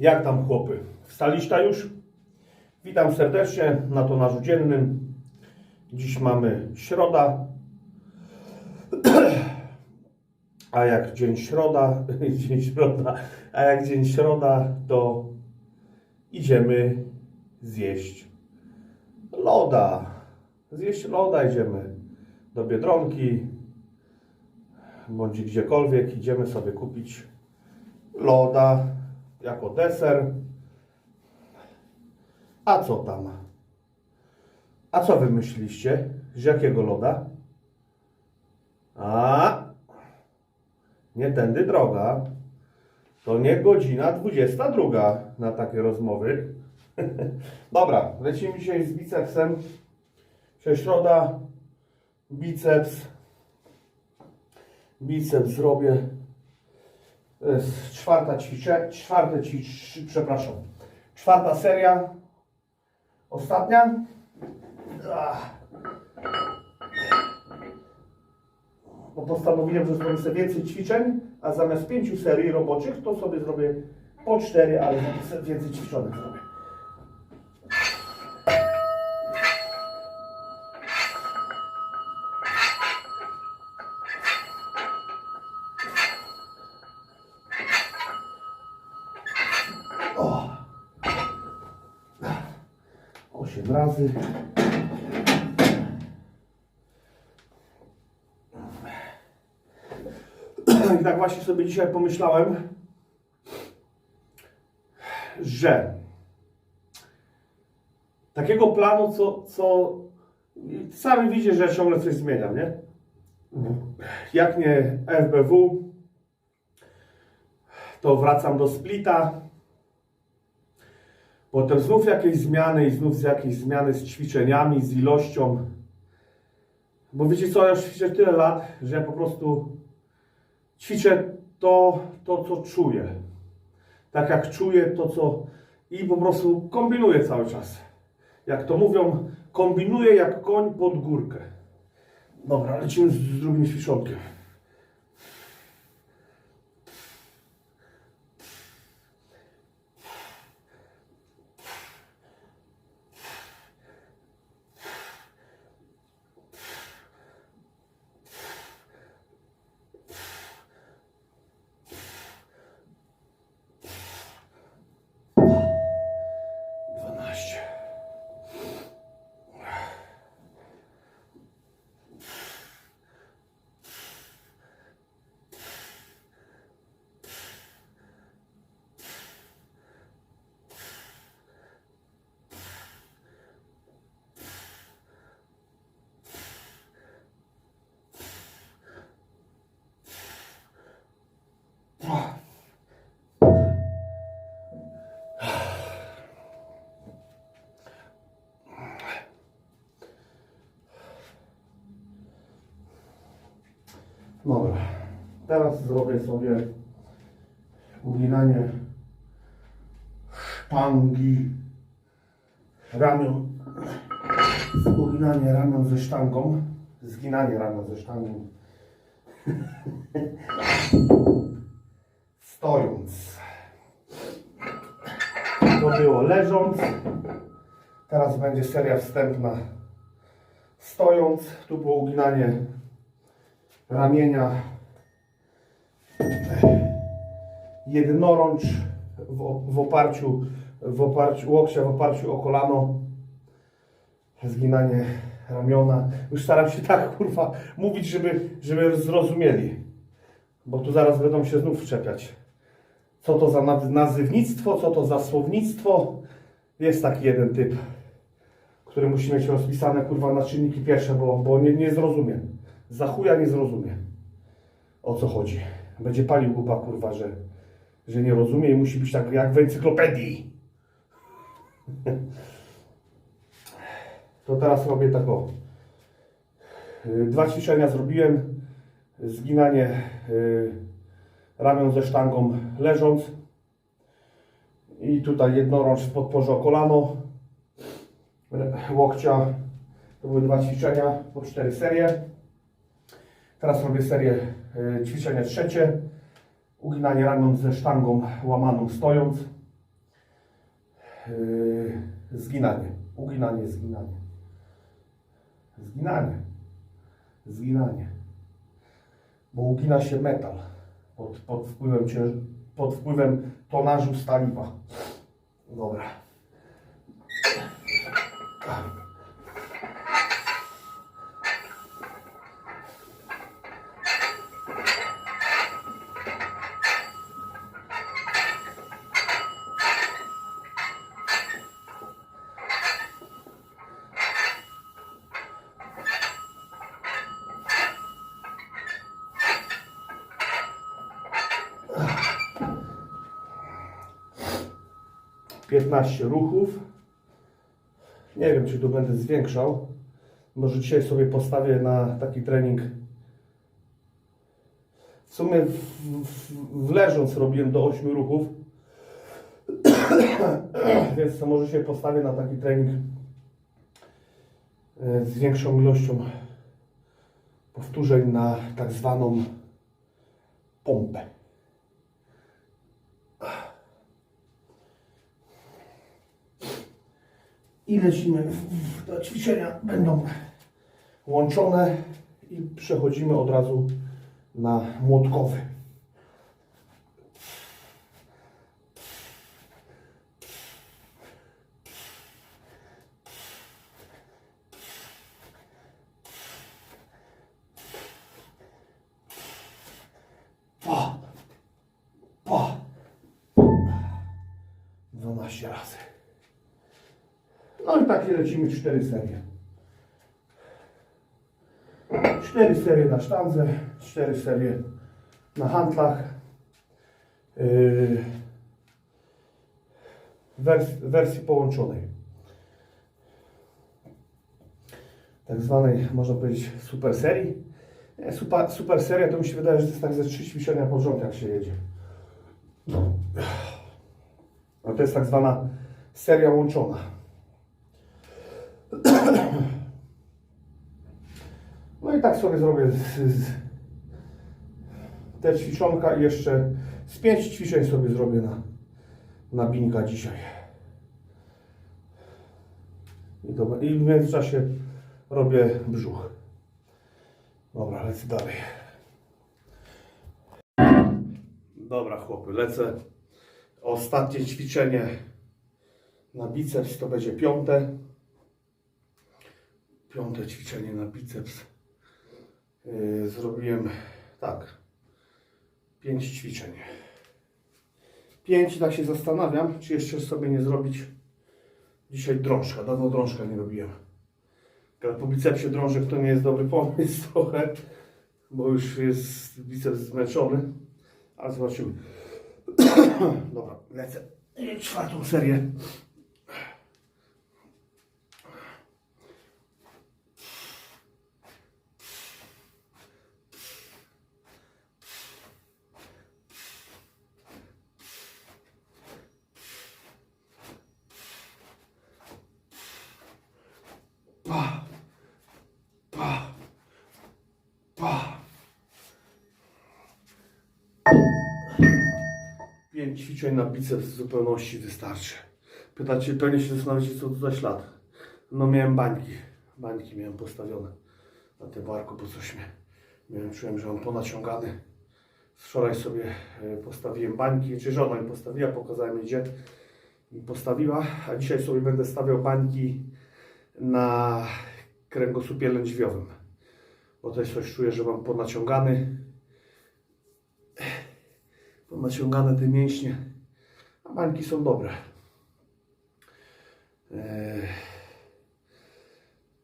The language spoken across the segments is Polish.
Jak tam chłopy? Wstaliście już? Witam serdecznie na tonażu dziennym. Dziś mamy środa. A jak dzień środa, dzień środa, a jak dzień środa, to idziemy zjeść loda. Zjeść loda idziemy do Biedronki, bądź gdziekolwiek. Idziemy sobie kupić loda jako deser. A co tam? A co wy myśliście? Z jakiego loda? A nie tędy droga. To nie godzina 22 na takie rozmowy. Dobra, lecimy dzisiaj z bicepsem. Dzisiaj środa, biceps. Biceps zrobię. Jest czwarta ćwicze, czwarte ćwicz, przepraszam. Czwarta seria. Ostatnia. Ach. Bo postanowiłem, że zrobię sobie więcej ćwiczeń, a zamiast pięciu serii roboczych, to sobie zrobię po cztery, ale więcej ćwiczonych zrobię. O. Osiem razy. I tak właśnie sobie dzisiaj pomyślałem, że takiego planu, co, co sami widzicie, że ciągle coś zmieniam, nie? Jak nie FBW, to wracam do splita. Potem znów jakieś zmiany i znów jakieś zmiany z ćwiczeniami, z ilością. Bo wiecie co, ja już ćwiczę tyle lat, że ja po prostu ćwiczę to, to co czuję. Tak jak czuję to, co... I po prostu kombinuję cały czas. Jak to mówią, kombinuję jak koń pod górkę. Dobra, lecimy z, drugim ćwiczonkiem. Dobra. Teraz zrobię sobie uginanie sztangi ramion. Uginanie ramion ze sztangą. Zginanie ramion ze sztangą. Stojąc. To było leżąc. Teraz będzie seria wstępna stojąc. Tu było uginanie ramienia. Jednorącz w, w oparciu w oparciu łokcia w oparciu o kolano. Zginanie ramiona. Już staram się tak kurwa mówić żeby, żeby zrozumieli. Bo tu zaraz będą się znów wczepiać co to za naz- nazywnictwo co to za słownictwo? Jest taki jeden typ który musi mieć rozpisane kurwa na czynniki pierwsze bo, bo nie, nie za chuja nie zrozumie o co chodzi. Będzie palił głupa kurwa, że, że nie rozumie i musi być tak jak w encyklopedii. To teraz robię tak o. Y, Dwa ćwiczenia zrobiłem. Zginanie y, ramion ze sztangą leżąc. I tutaj jednorącz w podporze o kolano. Re- Łokcia. To były dwa ćwiczenia po cztery serie. Teraz robię serię y, ćwiczenia trzecie. Uginanie ramion ze sztangą łamaną stojąc. Yy, zginanie. Uginanie, zginanie. Zginanie. Zginanie. Bo ugina się metal pod, pod, wpływem, pod wpływem tonażu staliwa. Dobra. Piętnaście ruchów. Nie wiem, czy tu będę zwiększał. Może dzisiaj sobie postawię na taki trening. W sumie w, w, w leżąc robiłem do 8 ruchów. Więc to może się postawię na taki trening e, z większą ilością powtórzeń na tak zwaną pompę. I lecimy. Te ćwiczenia będą łączone i przechodzimy od razu na młotkowy. Pa, pa. 12 razy. No i takie lecimy cztery serie. Cztery serie na sztandze, cztery serie na handlach. Yy, wers, wersji połączonej. Tak zwanej, można powiedzieć, super serii. Nie, super, super seria to mi się wydaje, że to jest tak ze trzy ćwiczenia pod rząd, jak się jedzie. A to jest tak zwana seria łączona. I tak sobie zrobię z, z, te ćwiczonka i jeszcze z pięć ćwiczeń sobie zrobię na, na binka dzisiaj. I, to, I w międzyczasie robię brzuch. Dobra, lecę dalej. Dobra chłopy, lecę. Ostatnie ćwiczenie na biceps to będzie piąte. Piąte ćwiczenie na biceps. Yy, zrobiłem tak. Pięć ćwiczeń. Pięć, tak się zastanawiam, czy jeszcze sobie nie zrobić dzisiaj drążka. Dawno drążka nie robiłem. Ale po bicepsie drążek to nie jest dobry pomysł trochę, bo już jest biceps zmęczony. Ale zobaczymy. Dobra, lecę. Czwartą serię. 5 ćwiczeń na biceps w zupełności wystarczy. Pytacie, pewnie się zastanawiacie, co to za ślad. No miałem bańki, bańki miałem postawione na tym barku, po coś mnie, miałem, czułem, że on ponaciągany. Wczoraj sobie e, postawiłem bańki, czy żona mi postawiła, pokazałem jej gdzie mi postawiła, a dzisiaj sobie będę stawiał bańki na kręgosłupie lędźwiowym, bo też coś czuję, że mam ponaciągany ponaciągane te mięśnie. A bańki są dobre.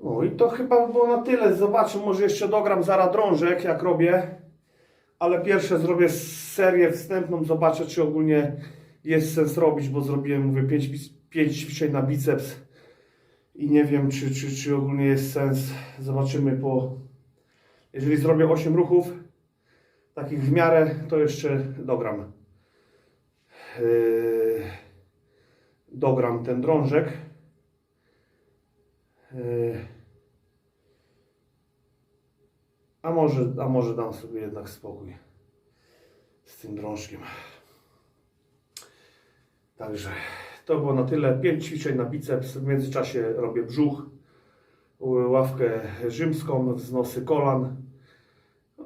No i to chyba było na tyle. Zobaczę, może jeszcze dogram zaraz drążek, jak robię. Ale pierwsze zrobię serię wstępną, zobaczę, czy ogólnie jest sens robić, bo zrobiłem, mówię, 5 ćwiczeń na biceps i nie wiem, czy, czy, czy ogólnie jest sens. Zobaczymy po. Jeżeli zrobię 8 ruchów, takich w miarę, to jeszcze dogram. Yy, dogram ten drążek. Yy, a może, a może dam sobie jednak spokój z tym drążkiem. Także To było na tyle. Pięć ćwiczeń na biceps. W międzyczasie robię brzuch, ławkę rzymską, wznosy kolan.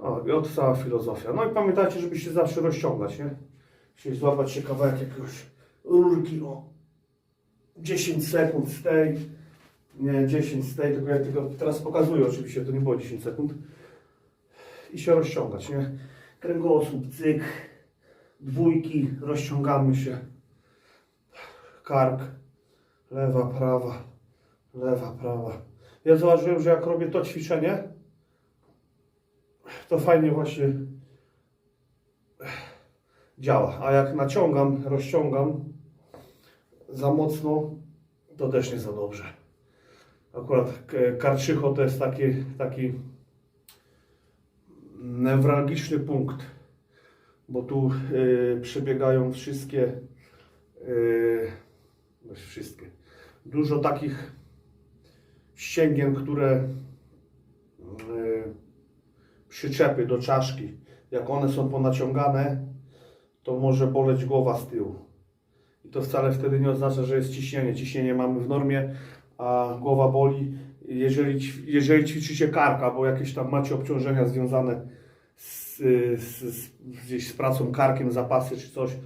O, i od cała filozofia. No i pamiętajcie, żeby się zawsze rozciągać, nie? Czyli złapać się kawałek jakiegoś rurki, o 10 sekund z tej, nie 10 z tej, tylko ja tylko teraz pokazuję oczywiście, to nie było 10 sekund. I się rozciągać, nie? Kręgosłup, cyk, dwójki, rozciągamy się. Kark, lewa, prawa, lewa, prawa. Ja zauważyłem, że jak robię to ćwiczenie, to fajnie właśnie działa. A jak naciągam, rozciągam za mocno, to też nie za dobrze. Akurat karczycho to jest taki, taki newralgiczny punkt, bo tu y, przebiegają wszystkie, y, no wszystkie, dużo takich ścięgien, które y, przyczepy do czaszki, jak one są ponaciągane, to może boleć głowa z tyłu. I to wcale wtedy nie oznacza, że jest ciśnienie. Ciśnienie mamy w normie, a głowa boli. Jeżeli, jeżeli ćwiczycie kark, albo jakieś tam macie obciążenia związane z, z, z, gdzieś z pracą karkiem, zapasy czy coś.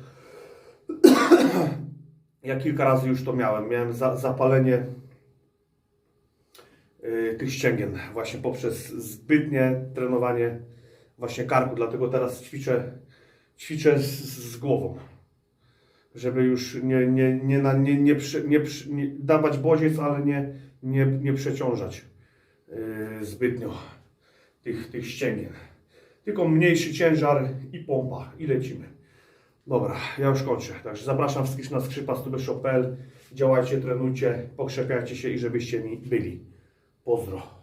Ja kilka razy już to miałem. Miałem za, zapalenie tych ścięgien właśnie poprzez zbytnie trenowanie właśnie karku. Dlatego teraz ćwiczę, ćwiczę z, z głową żeby już nie, nie, nie, na- nie, nie, przy- nie, nie dawać bodziec, ale nie, nie, nie przeciążać yy, zbytnio tych, tych ścięgien. Tylko mniejszy ciężar i pompa i lecimy. Dobra, ja już kończę. Także zapraszam wszystkich na skrzypa.pl. Działajcie, trenujcie, pokrzepiajcie się i żebyście mi byli. Pozdro.